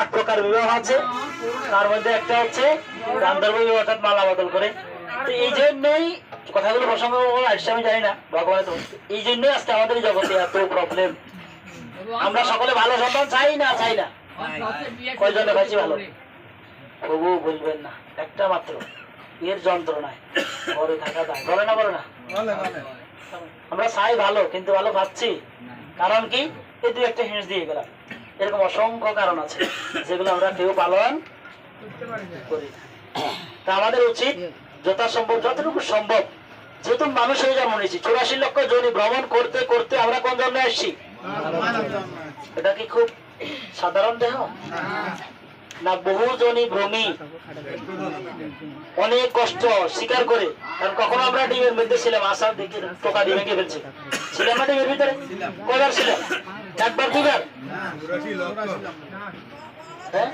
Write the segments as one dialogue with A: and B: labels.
A: আট প্রকার বিবাহ আছে। তার মধ্যে একটা হচ্ছে গান্ধর্ব বিবাহ অর্থাৎ মালা বদল করে। তো এই জন্যই কথাগুলো প্রসঙ্গ আসছে আমি জানি না ভগবান এই জন্যই আজকে আমাদের জগতে এত প্রবলেম আমরা সকলে ভালো সন্তান চাই না চাই না। কয়জনে পাইছি ভালো? তবুও বলবেন না একটা মাত্র। এর যন্ত্রণায় ঘরে থাকা যায়। বলে না বলে না? আমরা চাই ভালো কিন্তু ভালো পাচ্ছি কারণ কি? এই দু একটা হিংস দিয়ে গেলাম। এরকম অসংখ্য কারণ আছে যেগুলো আমরা কেউ পালন করি তা আমাদের উচিত যথাসম্ভব যতটুকু সম্ভব যেহেতু মানুষ হয়ে জন্ম নিয়েছি চুরাশি লক্ষ জনি ভ্রমণ করতে করতে আমরা কোন জন্মে আসছি এটা কি খুব সাধারণ দেহ? না বহু জনি ভ্রমী। অনেক কষ্ট স্বীকার করে। কারণ কখনো আমরা ডিমের মধ্যে ছিলাম, আসার দেখে টোকা দিয়ে ভেঙে ফেলছে। ছিলাম না ডিমের ভিতরে? কয়বার ছিলাম? একবার দুবার হ্যাঁ?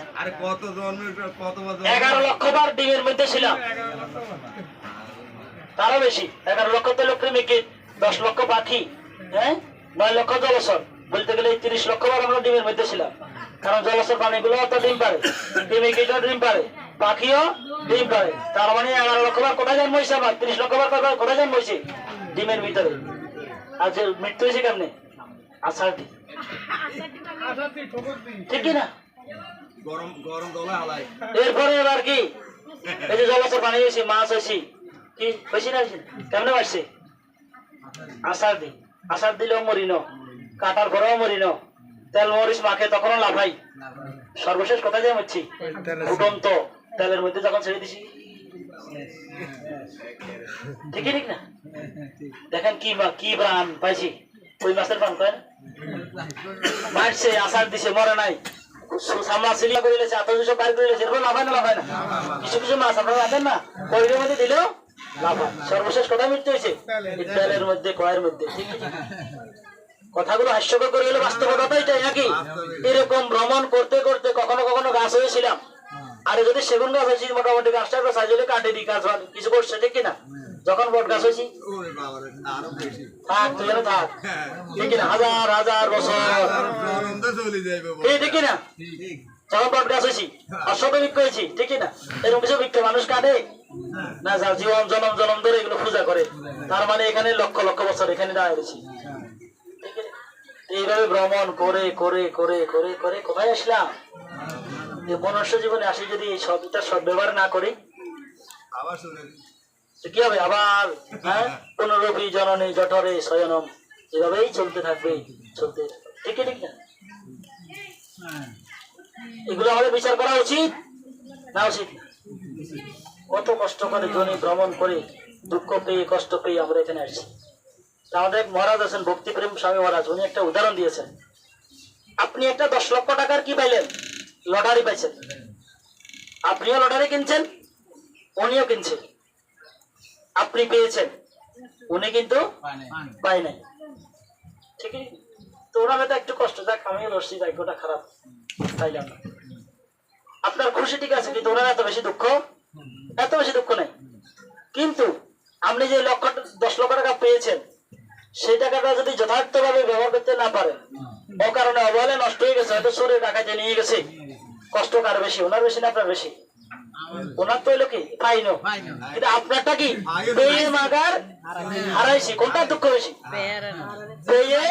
A: এগারো লক্ষ বার ডিমের মধ্যে ছিলাম। তারও বেশি। এগারো লক্ষ তেল প্রেমিকিট দশ লক্ষ পাখি হ্যাঁ? নয় লক্ষ জলসর। বলতে গেলে তিরিশ লক্ষ বার আমরা ডিমের মধ্যে ছিলাম। কারণ জলসর প্রাণীগুলো তো ডিম পারে। প্রেমিকিটও ডিম পারে। পাখিও ডিম পারে। তার মানে এগারো লক্ষ বার কোথায় জন্ম হয়েছে আমার তিরিশ লক্ষ বার কোথায়- কোথায় জন্ম হয়েছে? ডিমের ভিতরে। আর যে মৃত্যু হয়েছে কেমনে? আষাঢ়টি। ঠিক কি না?
B: গরম গরম
A: এরপরে এবার কি? এই যে জলাশয় পানি হয়েছে মাছ হয়েছি। কি? হয়েছি না হয়েছে? কেমনে বাড়ছে? আষাঢ় দিন। আষাঢ় দিলেও মরিন। কাটার পরেও মরিন। তেল মরিচ মাখে তখনও লাভাই সর্বশেষ কথা যে মরছি ফুটন্ত তেলের মধ্যে যখন ছেড়ে দিছি। ঠিকই ঠিক না? দেখেন কি কি প্রাণ পাইছি। ওই মাছের প্রাণ কয় মারছে আষাঢ় দিছে মরে নাই। সামলা সিলিয়া করে লেছে আত দুশো বার করে লেছে এরকম লাভায় না না। কিছু কিছু মাছ আপনারা রাখেন না মধ্যে দিলেও সর্বশেষ কথা মৃত্যু হয়েছে। তেলের মধ্যে কয়ের মধ্যে ঠিক। কথাগুলো হাস্যকর করে হলে বাস্তবতা এটাই নাকি? এরকম ভ্রমণ করতে করতে কখনো কখনো গাছ হয়েছিলাম। আর যদি সেগুন গাছ হয়েছি মোটামুটি গাছটা সাইজ হলে কাটে গাছ হয়, কিছু করছে ঠিক কিনা? যখন বট গাছ হয়েছি। থাক তুই যেন থাক। ঠিক কিনা? হাজার হাজার বছর। ঠিক কিনা? যখন বট গাছ হয়েছি হয়েছি ঠিক কিনা? এরকম কিছু মানুষ কাটে? না জীবন জনম জনম ধরে এগুলো পূজা করে। তার মানে এখানে লক্ষ লক্ষ বছর এখানে দাঁড়িয়ে রয়েছি। ঠিক আছে? এইভাবে ভ্রমণ করে করে করে করে করে কোথায় আসলাম? যে মনুষ্য জীবনে আসি যদি এই শব্দটা সদ্ব্যবহার না করি? কি হবে? আবার হ্যাঁ? পুনরূপী জননী জঠরে শয়নম। এভাবেই চলতে থাকবে চলতে ঠিক ঠিক না? এগুলো আমাদের বিচার করা উচিত? না উচিত না? কত কষ্ট করে জনি ভ্রমণ করে দুঃখ পেয়ে কষ্ট পেয়ে আমরা এখানে আসছি। আমাদের এক মহারাজ আছেন ভক্তিপ্রেম স্বামী মহারাজ, উনি একটা উদাহরণ দিয়েছেন। আপনি একটা দশ লক্ষ টাকার কি পাইলেন? লটারি পাইছেন। আপনিও লটারি কিনছেন, উনিও কিনছেন। আপনি পেয়েছেন, উনি কিন্তু পাই নাই। ঠিক আছে তো ওনার হয়তো একটু কষ্ট, যাক, আমিও লড়ছি ভাগ্যটা খারাপ, পাইলাম না। আপনার খুশি ঠিক আছে, কিন্তু ওনার এত বেশি দুঃখ? এত বেশি দুঃখ নেই। কিন্তু আপনি যে লক্ষ, দশ লক্ষ টাকা পেয়েছেন সেই টাকাটা যদি যথার্থভাবে ব্যবহার করতে না পারেন ও কারণে অবহেলা নষ্ট হয়ে গেছে হয়তো সরে টাকাতে নিয়ে গেছে। কষ্ট কার বেশি ওনার বেশি না আপনার বেশি? ওনার তো হইল কি? পাইনো কিন্তু আপনারটা কি? পেয়ে মাগার হারাইছি। কোনটা দুঃখ বেশি? পেয়ে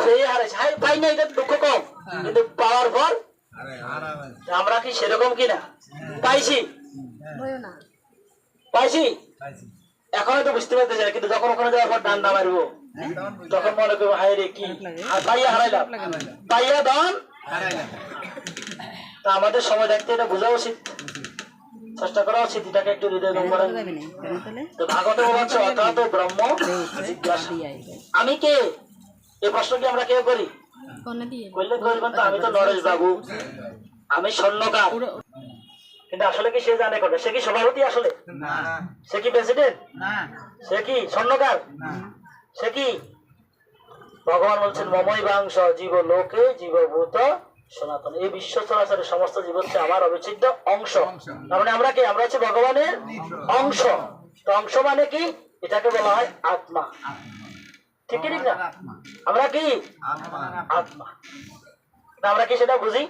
A: পেয়ে হারাইছি। হাই পাই না এটা দুঃখ কম। কিন্তু পাওয়ার পর আমরা কি সেরকম কিনা? পাইছি? পাইছি। এখনও তো বুঝতে পারতেছি না, কিন্তু যখন ওখানে যাওয়ার পর ডান্ডা মারবো। তখন মনে করব হাই রে কি? পাইয়া হারাইলাম। পাইয়া দান? তা আমাদের সময় দেখতে এটা বোঝা উচিত। চেষ্টা করা উচিত এটাকে একটু হৃদয় নম্বরে তো ভাগবত বলছে অর্থাৎ ব্রহ্ম আমি কে? এই প্রশ্ন কি আমরা কেউ করি? বললে করবেন তো আমি তো নরেশ বাবু। আমি স্বর্ণকার। কিন্তু আসলে কি সে জানে কথা? সে কি সভাপতি আসলে?
B: না।
A: সে কি প্রেসিডেন্ট
B: না।
A: সে কি স্বর্ণকার? সে কি? ভগবান বলছেন মমই বাংশ জীব লোকে জীবভূত সনাতন। এই বিশ্ব চরাচরের সমস্ত জীব হচ্ছে আমার অবিচ্ছেদ্য অংশ। তার মানে আমরা কি? আমরা হচ্ছে ভগবানের অংশ। তো অংশ মানে কি? এটাকে বলা হয় আত্মা। ঠিক কি ঠিক না? আমরা কি?
B: আত্মা।
A: আত্মা। আমরা কি সেটা বুঝি?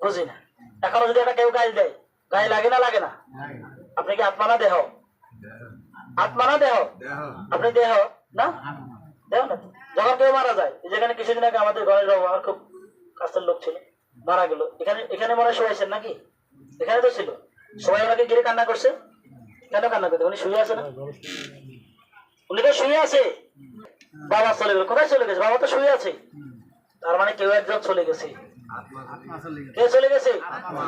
A: বুঝি না। এখনও যদি একটা কেউ গায়ে দেয় গায়ে লাগে না লাগে না? আপনি কি আত্মা না দেহ? আত্মা না দেহ? আপনি দেহ না? দেহ না? যখন কেউ মারা যায় যেখানে কিছুদিন আগে আমাদের গণেশ বাবু আমার খুব কাছের লোক ছিল মারা গেল। এখানে এখানে মনে হয় শোয়াইছেন নাকি? এখানে তো ছিল। সবাই ওনাকে ঘিরে কান্না করছে। কেন কান্না করতে? উনি শুয়ে আছে না? উনি তো শুয়ে আছে। বাবা চলে গেল। কোথায় চলে গেছে? বাবা তো শুয়ে আছে। তার মানে কেউ একজন চলে গেছে। কে চলে গেছে?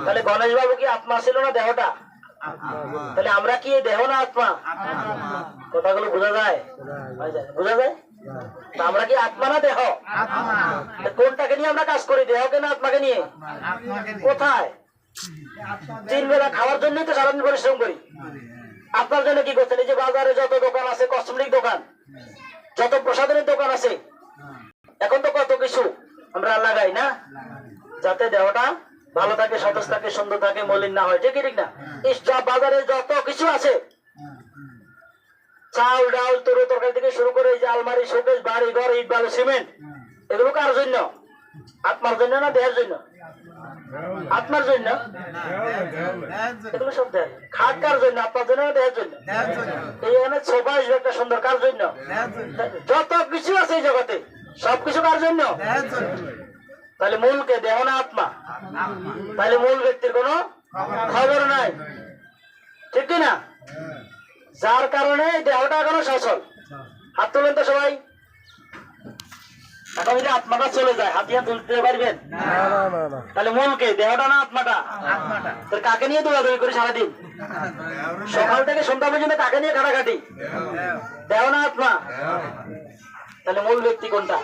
A: তাহলে গণেশ বাবু কি আত্মা ছিল না দেহটা? তাহলে আমরা কি দেহ না আত্মা? কথাগুলো বোঝা যায়? বোঝা যায়? আমরা কি আত্মা না দেহ? কোনটাকে নিয়ে আমরা কাজ করি? দেহকে না আত্মাকে নিয়ে? কোথায়? তিন বেলা খাওয়ার জন্যই তো সারাদিন পরিশ্রম করি। আপনার জন্য কি করছেন? এই যে বাজারে যত দোকান আছে কসমেটিক দোকান, যত প্রসাধনের দোকান আছে এখন তো কত কিছু আমরা লাগাই না যাতে দেহটা ভালো থাকে, সতেজ থাকে, সুন্দর থাকে, মলিন না হয় ঠিক না? যা বাজারে যত কিছু আছে চাল ডাল তরু তরকারি থেকে শুরু করে এই যে আলমারি, শোকেস, বাড়ি, ঘর, ইট, বালু, সিমেন্ট, এগুলো কার জন্য? আত্মার জন্য না দেহের জন্য? আত্মার জন্য? খাট কার জন্য? আপনার জন্য দেহের জন্য? এই এখানে সোফা আসবে একটা সুন্দর কার জন্য? যত কিছু আছে এই জগতে, সবকিছু কার জন্য? তাহলে মূল কে দেহ না আত্মা? তাহলে মূল ব্যক্তির কোনো খবর নাই। ঠিক না যার কারণে দেহটা এখনও সচল হাত তুলেন তো সবাই? এখন যদি আত্মাটা চলে যায় হাতিয়া তুলতে পারবেন? তাহলে মূল কে দেহটা না আত্মাটা? তোর কাকে নিয়ে দৌড়াদৌড়ি করি সারাদিন? সকাল থেকে সন্ধ্যা পর্যন্ত কাকে নিয়ে কাটাকাটি দেহ না আত্মা? তাহলে মূল ব্যক্তি কোনটা?